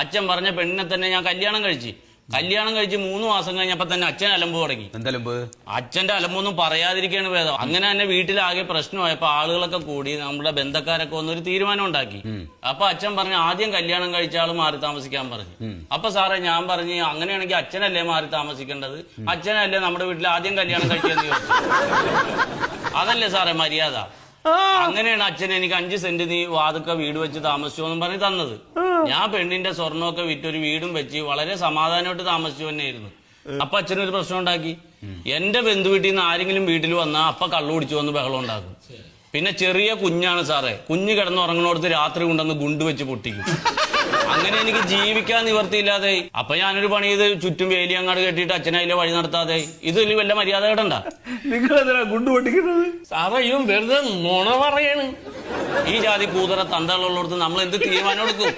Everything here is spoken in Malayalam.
അച്ഛൻ പറഞ്ഞ പെണ്ണിനെ തന്നെ ഞാൻ കല്യാണം കഴിച്ച്. കല്യാണം കഴിച്ച് മൂന്ന് മാസം കഴിഞ്ഞപ്പോ തന്നെ അച്ഛൻ അലമ്പ് തുടങ്ങി. എന്തലമ്പ്? അച്ഛന്റെ അലമ്പൊന്നും പറയാതിരിക്കാണ് ഭേദം. അങ്ങനെ തന്നെ വീട്ടിലാകെ പ്രശ്നമായപ്പോ ആളുകളൊക്കെ കൂടി നമ്മുടെ ബന്ധക്കാരൊക്കെ വന്നൊരു തീരുമാനം ഉണ്ടാക്കി. അപ്പൊ അച്ഛൻ പറഞ്ഞു ആദ്യം കല്യാണം കഴിച്ച ആൾ മാറി താമസിക്കാൻ പറഞ്ഞു. അപ്പൊ സാറേ ഞാൻ പറഞ്ഞു അങ്ങനെയാണെങ്കിൽ അച്ഛനല്ലേ മാറി താമസിക്കേണ്ടത്? അച്ഛനല്ലേ നമ്മുടെ വീട്ടിൽ ആദ്യം കല്യാണം കഴിച്ചതെന്ന് ചോദിച്ചു. അതല്ലേ സാറേ മര്യാദ? അങ്ങനെയാണ് അച്ഛൻ എനിക്ക് അഞ്ച് സെന്റ് നീ വാതുക്ക വീട് വെച്ച് താമസിച്ചു എന്നും പറഞ്ഞ് തന്നത്. ഞാൻ പെണ്ണിന്റെ സ്വർണമൊക്കെ വിറ്റൊരു വീടും വെച്ച് വളരെ സമാധാനമായിട്ട് താമസിച്ചു തന്നെയായിരുന്നു. അപ്പൊ അച്ഛനൊരു പ്രശ്നം ഉണ്ടാക്കി. എന്റെ ബന്ധു വീട്ടിൽ നിന്ന് ആരെങ്കിലും വീട്ടിൽ വന്നാൽ അപ്പ കള്ളു കുടിച്ചു വന്ന് ബഹളം ഉണ്ടാക്കും. പിന്നെ ചെറിയ കുഞ്ഞാണ് സാറേ. കുഞ്ഞ് കിടന്നുറങ്ങണോടത്ത് രാത്രി കൊണ്ടുവന്ന് ഗുണ്ട് വെച്ച് പൊട്ടിക്കും. അങ്ങനെ എനിക്ക് ജീവിക്കാൻ നിവർത്തിയില്ലാതെ. അപ്പൊ ഞാനൊരു പണി ചെയ്ത് ചുറ്റും വേലി അങ്ങാട് കെട്ടിയിട്ട് അച്ഛനെ അതിലെ വഴി നടത്താതെ. ഇതിൽ വല്ല മര്യാദ കേട്ടണ്ട നിങ്ങൾ എന്തിനാ ഗുണ്ടു പൊട്ടിക്കുന്നത്? സാറേ ഇവൻ വെറുതെ നുണ പറയാണ്. ഈ ജാതി കൂതറ തന്തകളുള്ളടത്ത് നമ്മൾ എന്ത് തീരുമാനം എടുക്കും?